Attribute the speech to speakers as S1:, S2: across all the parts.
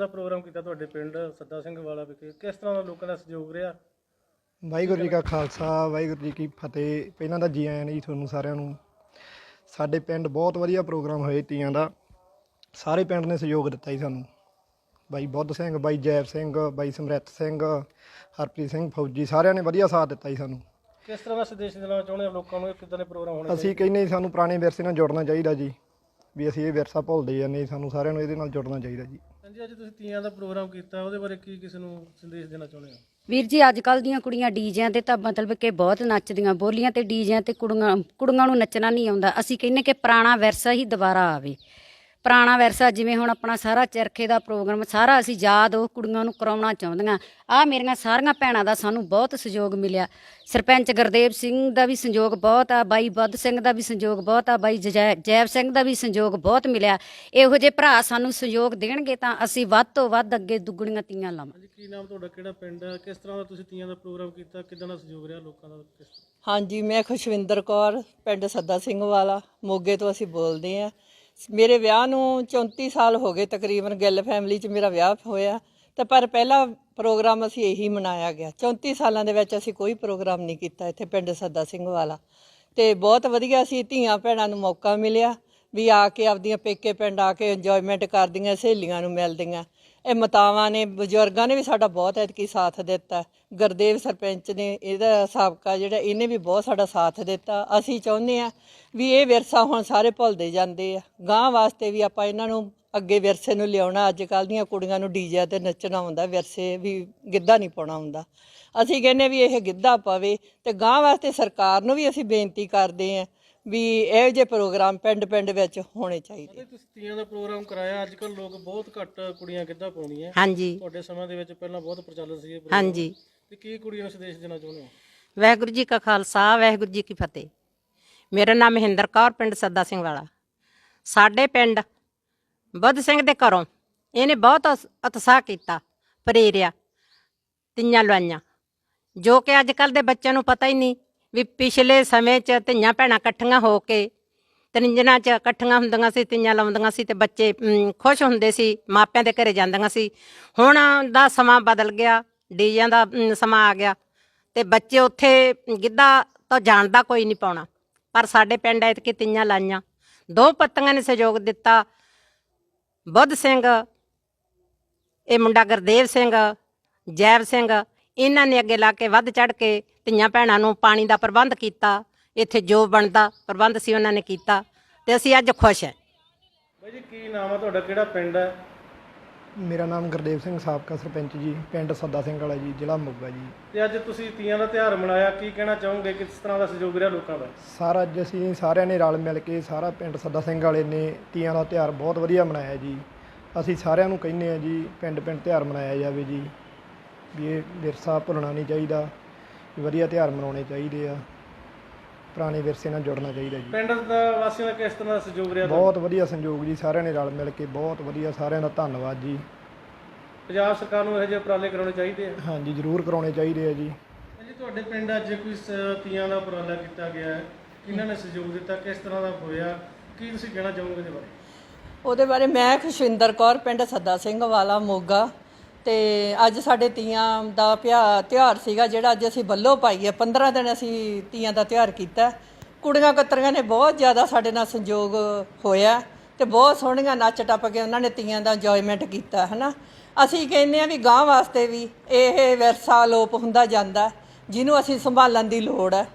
S1: ਦਾ
S2: programme ਕੀਤਾ ਤੁਹਾਡੇ ਪਿੰਡ ਸੱਦਾ ਸਿੰਘ ਵਾਲਾ ਵਿਖੇ? ਕਿਸ ਤਰ੍ਹਾਂ ਦਾ ਲੋਕਾਂ ਦਾ ਸਹਿਯੋਗ ਰਿਹਾ?
S3: ਵਾਹਿਗੁਰੂ ਜੀ ਕਾ ਖਾਲਸਾ ਵਾਹਿਗੁਰੂ ਜੀ ਕੀ ਫਤਿਹ। ਪਹਿਲਾਂ ਤਾਂ ਜੀ ਆਇਆਂ ਨੇ ਜੀ ਤੁਹਾਨੂੰ ਸਾਰਿਆਂ ਨੂੰ। ਸਾਡੇ ਪਿੰਡ ਬਹੁਤ ਵਧੀਆ ਪ੍ਰੋਗਰਾਮ ਹੋਏ ਤੀਆਂ ਦਾ। ਸਾਰੇ ਪਿੰਡ ਨੇ ਸਹਿਯੋਗ ਦਿੱਤਾ ਜੀ ਸਾਨੂੰ। ਬਾਈ ਬੁੱਧ ਸਿੰਘ ਬਾਈ ਜੈਬ ਸਿੰਘ ਬਾਈ ਸਮਰਿੱਤ ਸਿੰਘ ਹਰਪ੍ਰੀਤ ਸਿੰਘ ਫੌਜੀ ਸਾਰਿਆਂ ਨੇ ਵਧੀਆ ਸਾਥ ਦਿੱਤਾ ਜੀ ਸਾਨੂੰ।
S2: ਕਿਸ ਤਰ੍ਹਾਂ ਦਾ ਸੰਦੇਸ਼ ਦੇਣਾ ਚਾਹੁੰਦੇ ਹੋ ਲੋਕਾਂ ਨੂੰ? ਕਿੱਦਾਂ ਦੇ ਪ੍ਰੋਗਰਾਮ ਹੋਣੇ
S3: ਅਸੀਂ ਕਹਿੰਦੇ ਜੀ ਸਾਨੂੰ ਪੁਰਾਣੇ ਵਿਰਸੇ ਨਾਲ ਜੁੜਨਾ ਚਾਹੀਦਾ ਜੀ। ਵੀ ਅਸੀਂ ਇਹ ਵਿਰਸਾ ਭੁੱਲਦੇ ਜਾਂਦੇ ਸਾਨੂੰ ਸਾਰਿਆਂ ਨੂੰ ਇਹਦੇ ਨਾਲ ਜੁੜਨਾ ਚਾਹੀਦਾ ਜੀ।
S2: ਹਾਂਜੀ, ਅੱਜ ਤੁਸੀਂ ਤੀਆਂ ਦਾ ਪ੍ਰੋਗਰਾਮ ਕੀਤਾ, ਉਹਦੇ ਬਾਰੇ ਕੀ ਕਿਸੇ ਨੂੰ ਸੰਦੇਸ਼ ਦੇਣਾ ਚਾਹੁੰਦੇ ਹੋ?
S4: ਵੀਰ ਜੀ ਅੱਜ ਕੱਲ ਦੀਆਂ ਕੁੜੀਆਂ ਡੀਜਿਆਂ ਤੇ ਤਾਂ ਮਤਲਬ ਕਿ ਬਹੁਤ ਨੱਚਦੀਆਂ, ਬੋਲੀਆਂ ਤੇ ਡੀਜਿਆਂ ਤੇ ਕੁੜੀਆਂ ਕੁੜੀਆਂ ਨੂੰ ਨੱਚਣਾ ਨਹੀਂ ਆਉਂਦਾ। ਅਸੀਂ ਕਹਿੰਨੇ ਕਿ ਪੁਰਾਣਾ ਵਿਰਸਾ ਹੀ ਦੁਬਾਰਾ ਆਵੇ। ਪੁਰਾਣਾ ਵਿਰਸਾ ਜਿਵੇਂ ਹੁਣ ਆਪਣਾ ਸਾਰਾ ਚਰਖੇ ਦਾ ਪ੍ਰੋਗਰਾਮ ਸਾਰਾ ਅਸੀਂ ਯਾਦ ਉਹ ਕੁੜੀਆਂ ਨੂੰ ਕਰਾਉਣਾ ਚਾਹੁੰਦੀਆਂ। ਆ ਮੇਰੀਆਂ ਸਾਰੀਆਂ ਭੈਣਾਂ ਦਾ ਸਾਨੂੰ ਬਹੁਤ ਸਹਿਯੋਗ ਮਿਲਿਆ। ਸਰਪੰਚ ਗੁਰਦੇਵ ਸਿੰਘ ਦਾ ਵੀ ਸੰਯੋਗ ਬਹੁਤ ਆ ਬਾਈ ਬੁੱਧ ਸਿੰਘ ਦਾ ਵੀ ਸੰਯੋਗ ਬਹੁਤ ਆ ਬਾਈ ਜਜੈ- ਜੈਬ ਸਿੰਘ ਦਾ ਵੀ ਸੰਯੋਗ ਬਹੁਤ ਮਿਲਿਆ। ਇਹੋ ਜਿਹੇ ਭਰਾ ਸਾਨੂੰ ਸਹਿਯੋਗ ਦੇਣਗੇ ਤਾਂ ਅਸੀਂ ਵੱਧ ਤੋਂ ਵੱਧ ਅੱਗੇ ਦੁੱਗਣੀਆਂ ਤੀਆਂ ਲਾਵਾਂਗੇ
S2: ਕੀ ਨਾਮ ਤੁਹਾਡਾ? ਕਿਹੜਾ ਪਿੰਡ ਹੈ ਕਿਸ ਤਰ੍ਹਾਂ ਦਾ ਤੁਸੀਂ ਤੀਆਂ ਦਾ ਪ੍ਰੋਗਰਾਮ ਕੀਤਾ? ਕਿੱਦਾਂ ਦਾ ਸਹਿਯੋਗ ਰਿਹਾ ਲੋਕਾਂ ਦਾ?
S5: ਹਾਂਜੀ ਮੈਂ ਖੁਸ਼ਵਿੰਦਰ ਕੌਰ ਪਿੰਡ ਸੱਦਾ ਸਿੰਘ ਵਾਲਾ। ਮੋਗੇ ਤੋਂ ਅਸੀਂ ਬੋਲਦੇ ਆ ਮੇਰੇ ਵਿਆਹ ਨੂੰ 34 ਸਾਲ ਹੋ ਗਏ ਤਕਰੀਬਨ ਗਿੱਲ ਫੈਮਿਲੀ 'ਚ ਮੇਰਾ ਵਿਆਹ ਹੋਇਆ। ਤੇ ਪਰ ਪਹਿਲਾ ਪ੍ਰੋਗਰਾਮ ਅਸੀਂ ਇਹੀ ਮਨਾਇਆ ਗਿਆ। 34 ਸਾਲਾਂ ਦੇ ਵਿੱਚ ਅਸੀਂ ਕੋਈ ਪ੍ਰੋਗਰਾਮ ਨਹੀਂ ਕੀਤਾ ਇੱਥੇ ਪਿੰਡ ਸੱਦਾ ਸਿੰਘ ਵਾਲਾ। ਤੇ ਬਹੁਤ ਵਧੀਆ ਸੀ ਧੀਆਂ ਭੈਣਾਂ ਨੂੰ ਮੌਕਾ ਮਿਲਿਆ ਵੀ ਆ ਕੇ ਆਪਦੀਆਂ ਪੇਕੇ ਪਿੰਡ ਆ ਕੇ ਇੰਜੋਇਮੈਂਟ ਕਰਦੀਆਂ, ਸਹੇਲੀਆਂ ਨੂੰ ਮਿਲਦੀਆਂ। ਇਹ ਮਤਾਵਾਂ ਨੇ, ਬਜ਼ੁਰਗਾਂ ਨੇ ਵੀ ਸਾਡਾ ਬਹੁਤ ਐਤਕੀ ਸਾਥ ਦਿੱਤਾ। ਗੁਰਦੇਵ ਸਰਪੰਚ ਨੇ ਇਹਦਾ ਸਾਬਕਾ ਜਿਹੜਾ, ਇਹਨੇ ਵੀ ਬਹੁਤ ਸਾਡਾ ਸਾਥ ਦਿੱਤਾ। ਅਸੀਂ ਚਾਹੁੰਦੇ ਆ ਵੀ ਇਹ ਵਿਰਸਾ ਹੁਣ ਸਾਰੇ ਭੁੱਲਦੇ ਜਾਂਦੇ ਆ। ਗਾਂ ਵਾਸਤੇ ਵੀ ਆਪਾਂ ਇਹਨਾਂ ਨੂੰ ਅੱਗੇ ਵਿਰਸੇ ਨੂੰ ਲਿਆਉਣਾ। ਅੱਜ ਕੱਲ ਦੀਆਂ ਕੁੜੀਆਂ ਨੂੰ ਡੀਜੇ ਤੇ ਨੱਚਣਾ ਹੁੰਦਾ ਵਿਰਸੇ ਵੀ ਗਿੱਧਾ ਨਹੀਂ ਪਾਉਣਾ ਹੁੰਦਾ ਅਸੀਂ ਕਹਿੰਦੇ ਵੀ ਇਹ ਗਿੱਧਾ ਪਵੇ ਤੇ ਗਾਂ ਵਾਸਤੇ ਸਰਕਾਰ ਨੂੰ ਵੀ ਅਸੀਂ ਬੇਨਤੀ ਕਰਦੇ ਆ ਵੀ ਇਹੋ ਜਿਹੇ ਪ੍ਰੋਗਰਾਮ ਪਿੰਡ ਪਿੰਡ ਵਿੱਚ ਹੋਣੇ ਚਾਹੀਦੇ
S2: ਤੁਸੀਂ ਤੀਆਂ ਦਾ ਪ੍ਰੋਗਰਾਮ ਕਰਾਇਆ ਅੱਜ ਕੱਲ ਲੋਕ ਬਹੁਤ ਘੱਟ ਕੁੜੀਆਂ ਗਿੱਧਾ ਪਾਉਂਦੀਆਂ।
S6: ਹਾਂਜੀ।
S2: ਤੁਹਾਡੇ ਸਮੇਂ ਦੇ ਵਿੱਚ ਪਹਿਲਾਂ ਬਹੁਤ ਪ੍ਰਚਲਿਤ ਸੀ ਇਹ program।
S6: ਹਾਂਜੀ।
S2: ਤੇ ਕੀ ਕੁੜੀਆਂ ਨੂੰ ਸੰਦੇਸ਼ ਦੇਣਾ ਚਾਹੁੰਦੇ ਹੋ
S6: ਵਾਹਿਗੁਰੂ ਜੀ ਕਾ ਖਾਲਸਾ ਵਾਹਿਗੁਰੂ ਜੀ ਕੀ ਫਤਿਹ। ਮੇਰਾ ਨਾਮ ਮਹਿੰਦਰ ਕੌਰ ਪਿੰਡ ਸੱਦਾ ਸਿੰਘ ਵਾਲਾ। ਸਾਡੇ ਪਿੰਡ ਬੁੱਧ ਸਿੰਘ ਦੇ ਘਰੋਂ ਇਹਨੇ ਬਹੁਤ ਉਸ- ਉਤਸ਼ਾਹ ਕੀਤਾ ਪ੍ਰੇਰਿਆ ਤਿੰਨਾਂ ਲਵਾਈਆਂ। ਜੋ ਕਿ ਅੱਜ ਕੱਲ ਦੇ ਬੱਚਿਆਂ ਨੂੰ ਪਤਾ ਹੀ ਨਹੀਂ ਵੀ ਪਿਛਲੇ ਸਮੇਂ 'ਚ ਧੀਆਂ ਭੈਣਾਂ ਇਕੱਠੀਆਂ ਹੋ ਕੇ ਤਰਿੰਜਣਾ 'ਚ ਇਕੱਠੀਆਂ ਹੁੰਦੀਆਂ ਸੀ, ਤੀਆਂ ਲਾਉਂਦੀਆਂ ਸੀ ਤੇ ਬੱਚੇ ਖੁਸ਼ ਹੁੰਦੇ ਸੀ, ਮਾਪਿਆਂ ਦੇ ਘਰੇ ਜਾਂਦੀਆਂ ਸੀ। ਹੁਣ ਦਾ ਸਮਾਂ ਬਦਲ ਗਿਆ, ਡੀਜਿਆਂ ਦਾ ਸਮਾਂ ਆ ਗਿਆ ਤੇ ਬੱਚੇ ਉੱਥੇ ਗਿੱਧਾ ਤਾਂ ਜਾਣਦਾ ਕੋਈ ਨਹੀਂ ਪਾਉਣਾ। ਪਰ ਸਾਡੇ ਪਿੰਡ ਐਤਕੀ ਤੀਆਂ ਲਾਈਆਂ। ਦੋ ਪੱਤੀਆਂ ਨੇ ਸਹਿਯੋਗ ਦਿੱਤਾ। ਬੁੱਧ ਸਿੰਘ, ਇਹ ਮੁੰਡਾ ਗੁਰਦੇਵ ਸਿੰਘ, ਜੈਵ ਸਿੰਘ ਇਹਨਾਂ ਨੇ ਅੱਗੇ ਲਾ ਕੇ ਵੱਧ ਚੜ ਕੇ ਧੀਆਂ ਭੈਣਾਂ ਨੂੰ ਪਾਣੀ ਦਾ ਪ੍ਰਬੰਧ ਕੀਤਾ ਇੱਥੇ ਜੋ ਬਣਦਾ ਪ੍ਰਬੰਧ ਸੀ ਉਹਨਾਂ ਨੇ ਕੀਤਾ ਤੇ ਅਸੀਂ ਅੱਜ ਖੁਸ਼ ਹਾਂ।
S2: ਬਾਈ ਜੀ ਕੀ ਨਾਮ ਹੈ ਤੁਹਾਡਾ? ਕਿਹੜਾ ਪਿੰਡ ਹੈ
S3: ਮੇਰਾ ਨਾਮ ਗੁਰਦੇਵ ਸਿੰਘ ਸਾਬਕਾ ਸਰਪੰਚ ਜੀ ਪਿੰਡ ਸੱਦਾ ਸਿੰਘ ਵਾਲਾ ਜੀ ਜ਼ਿਲ੍ਹਾ ਮੋਗਾ ਜੀ।
S2: ਤੇ ਅੱਜ ਤੁਸੀਂ ਤੀਆਂ ਦਾ ਤਿਉਹਾਰ ਮਨਾਇਆ ਕੀ ਕਹਿਣਾ ਚਾਹੋਗੇ? ਕਿਸ ਤਰ੍ਹਾਂ ਦਾ ਸਹਿਯੋਗ ਰਿਹਾ ਲੋਕਾਂ ਦਾ?
S3: ਸਾਰਾ ਅੱਜ ਅਸੀਂ ਸਾਰਿਆਂ ਨੇ ਰਲ ਮਿਲ ਕੇ ਸਾਰਾ ਪਿੰਡ ਸੱਦਾ ਸਿੰਘ ਵਾਲੇ ਨੇ ਤੀਆਂ ਦਾ ਤਿਉਹਾਰ ਬਹੁਤ ਵਧੀਆ ਮਨਾਇਆ ਜੀ। ਅਸੀਂ ਸਾਰਿਆਂ ਨੂੰ ਕਹਿੰਦੇ ਆ ਜੀ ਪਿੰਡ ਪਿੰਡ ਤਿਉਹਾਰ ਮਨਾਇਆ ਜਾਵੇ ਜੀ। ਵੀ ਇਹ ਵਿਰਸਾ ਭੁੱਲਣਾ ਨਹੀਂ ਚਾਹੀਦਾ ਵੀ ਵਧੀਆ ਤਿਉਹਾਰ ਮਨਾਉਣੇ ਚਾਹੀਦੇ ਆ। ਪੁਰਾਣੇ ਵਿਰਸੇ ਨਾਲ ਜੁੜਨਾ ਚਾਹੀਦਾ ਜੀ।
S2: ਪਿੰਡ ਦਾ ਵਾਸੀਆਂ ਦਾ ਕਿਸ ਤਰ੍ਹਾਂ ਦਾ ਸਹਿਯੋਗ ਰਿਹਾ
S3: ਬਹੁਤ ਵਧੀਆ ਸੰਯੋਗ ਜੀ ਸਾਰਿਆਂ ਨੇ ਰਲ ਮਿਲ ਕੇ ਬਹੁਤ ਵਧੀਆ ਸਾਰਿਆਂ ਦਾ ਧੰਨਵਾਦ ਜੀ।
S2: ਪੰਜਾਬ ਸਰਕਾਰ ਨੂੰ ਇਹੋ ਜਿਹੇ ਉਪਰਾਲੇ ਕਰਾਉਣੇ ਚਾਹੀਦੇ ਆ?
S3: ਹਾਂਜੀ ਜ਼ਰੂਰ ਕਰਾਉਣੇ ਚਾਹੀਦੇ ਆ ਜੀ।
S2: ਜੀ ਤੁਹਾਡੇ ਪਿੰਡ ਅੱਜ ਕੋਈ ਸ- ਤੀਆਂ ਦਾ ਉਪਰਾਲਾ ਕੀਤਾ ਗਿਆ ਹੈ। ਕਿਹਨਾਂ ਨੇ ਸਹਿਯੋਗ ਦਿੱਤਾ? ਕਿਸ ਤਰ੍ਹਾਂ ਦਾ ਹੋਇਆ? ਕੀ ਤੁਸੀਂ ਕਹਿਣਾ ਚਾਹੋਗੇ ਇਹਦੇ ਬਾਰੇ?
S5: ਉਹਦੇ ਬਾਰੇ ਮੈਂ ਖੁਸ਼ਵਿੰਦਰ ਕੌਰ ਪਿੰਡ ਸੱਦਾ ਸਿੰਘ ਵਾਲਾ ਮੋਗਾ। ਤੇ ਅੱਜ ਸਾਡੇ ਤੀਆਂ ਦਾ ਪਿਆ ਤਿਉਹਾਰ ਸੀਗਾ ਜਿਹੜਾ ਅੱਜ ਅਸੀਂ ਬੱਲੋ ਪਾਈਏ ਹੈ। 15 ਦਿਨ ਅਸੀਂ ਤੀਆਂ ਦਾ ਤਿਉਹਾਰ ਕੀਤਾ। ਕੁੜੀਆਂ ਕਤਰੀਆਂ ਨੇ ਬਹੁਤ ਜ਼ਿਆਦਾ ਸਾਡੇ ਨਾਲ ਸੰਯੋਗ ਹੋਇਆ ਤੇ ਬਹੁਤ ਸੋਹਣੀਆਂ ਨੱਚ ਟੱਪ ਕੇ ਉਹਨਾਂ ਨੇ ਤੀਆਂ ਦਾ ਇੰਜੋਇਮੈਂਟ ਕੀਤਾ, ਹਨਾ? ਅਸੀਂ ਕਹਿੰਦੇ ਆ ਵੀ ਗਾਂ ਵਾਸਤੇ ਵੀ ਇਹ ਵਿਰਸਾ ਲੋਪ ਹੁੰਦਾ ਜਾਂਦਾ, ਜਿਹਨੂੰ ਅਸੀਂ ਸੰਭਾਲਣ ਦੀ ਲੋੜ ਹੈ।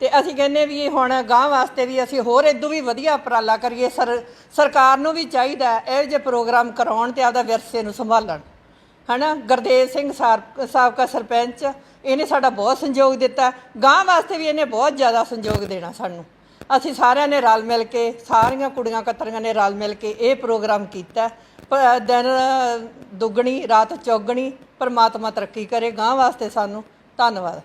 S5: ਤੇ ਅਸੀਂ ਕਹਿੰਦੇ ਵੀ ਹੁਣ ਗਾਂ ਵਾਸਤੇ ਵੀ ਅਸੀਂ ਹੋਰ ਇਦੋਂ ਵੀ ਵਧੀਆ ਉਪਰਾਲਾ ਕਰੀਏ। ਸਰ, ਸਰਕਾਰ ਨੂੰ ਵੀ ਚਾਹੀਦਾ ਹੈ ਇਹੋ ਜਿਹੇ ਪ੍ਰੋਗਰਾਮ ਕਰਾਉਣ ਤੇ ਆਪਦਾ ਵਿਰਸੇ ਨੂੰ ਸੰਭਾਲਣ। ਹਨਾ, ਗੁਰਦੇਵ ਸਿੰਘ ਸਾਰ- ਸਾਬਕਾ ਸਰਪੰਚ, ਇਹਨੇ ਸਾਡਾ ਬਹੁਤ ਸਹਿਯੋਗ ਦਿੱਤਾ। ਗਾਂ ਵਾਸਤੇ ਵੀ ਇਹਨੇ ਬਹੁਤ ਜ਼ਿਆਦਾ ਸਹਿਯੋਗ ਦੇਣਾ ਸਾਨੂੰ। ਅਸੀਂ ਸਾਰਿਆਂ ਨੇ ਰਲ ਮਿਲ ਕੇ, ਸਾਰੀਆਂ ਕੁੜੀਆਂ ਕਤਰੀਆਂ ਨੇ ਰਲ ਮਿਲ ਕੇ ਇਹ ਪ੍ਰੋਗਰਾਮ ਕੀਤਾ। ਪ- ਦਿਨ ਦੁੱਗਣੀ, ਰਾਤ ਚੌਗਣੀ, ਪਰਮਾਤਮਾ ਤਰੱਕੀ ਕਰੇ ਗਾਂ ਵਾਸਤੇ ਸਾਨੂੰ। ਧੰਨਵਾਦ।